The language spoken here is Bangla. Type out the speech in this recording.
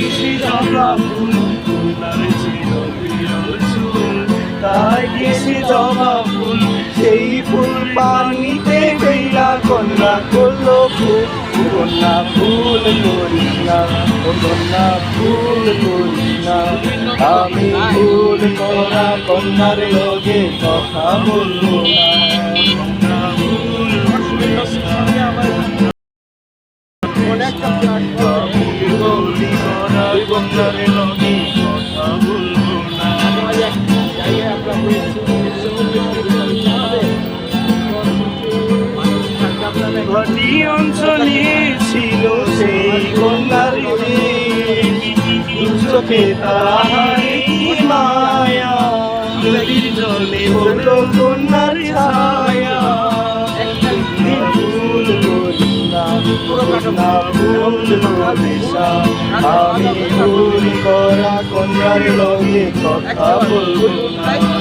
কিসে জবা কন্যার ছিল চুল তাই কিসে জবা সেই ফুল পানিতে ফেলা কন্যা করল ফুল কন্যা ফুল করিস না কন্যা ফুল করিস না আমি ফুল করা কন্যার লোকে কথা বলব না ফুল করিস কন্যার লোকে কথা বলব না ঘটি অঞ্চলে ছিল মায়া। জলে হলো কন্যার ছায়া। আমি করা কন্যার লগে কথা বলব না।